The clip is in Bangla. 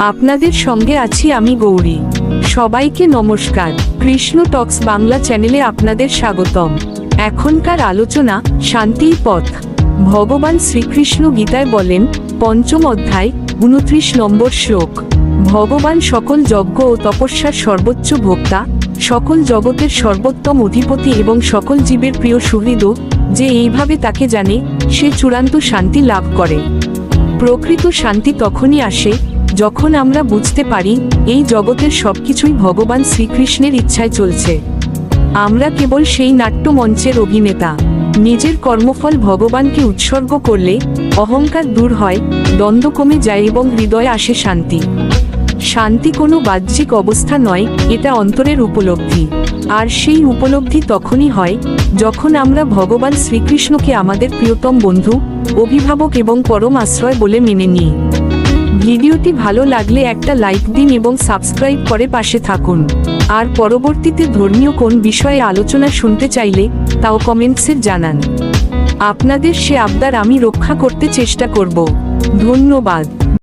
আপনাদের সঙ্গে আছি আমি গৌরী। সবাইকে নমস্কার। কৃষ্ণ টক্স বাংলা চ্যানেলে আপনাদের স্বাগতম। এখনকার আলোচনা শান্তির পথ। ভগবান শ্রীকৃষ্ণ গীতায় বলেন, পঞ্চম অধ্যায়, উনত্রিশ নম্বর শ্লোক, ভগবান সকল যজ্ঞ ও তপস্যার সর্বোচ্চ ভোক্তা, সকল জগতের সর্বোত্তম অধিপতি এবং সকল জীবের প্রিয় সুহৃদ, যে এইভাবে তাকে জানে, সে চূড়ান্ত শান্তি লাভ করে। প্রকৃত শান্তি তখনই আসে যখন আমরা বুঝতে পারি, এই জগতের সবকিছুই ভগবান শ্রীকৃষ্ণের ইচ্ছায় চলছে। আমরা কেবল সেই নাট্যমঞ্চের অভিনেতা। নিজের কর্মফল ভগবানকে উৎসর্গ করলে, অহংকার দূর হয়, দ্বন্দ্ব কমে যায় এবং হৃদয়ে আসে শান্তি। শান্তি কোনো বাহ্যিক অবস্থা নয়, এটা অন্তরের উপলব্ধি। আর সেই উপলব্ধি তখনই হয়, যখন আমরা ভগবান শ্রীকৃষ্ণকে আমাদের প্রিয়তম বন্ধু, অভিভাবক এবং পরম আশ্রয় বলে মেনে নিই। ভিডিওটি ভালো লাগলে একটা লাইক দিন এবং সাবস্ক্রাইব করে পাশে থাকুন। আর পরবর্তীতে ধর্মীয় কোন বিষয়ে আলোচনা শুনতে চাইলে, তাও কমেন্টসে জানান। আপনাদের সে আবদার আমি রক্ষা করতে চেষ্টা করব। ধন্যবাদ।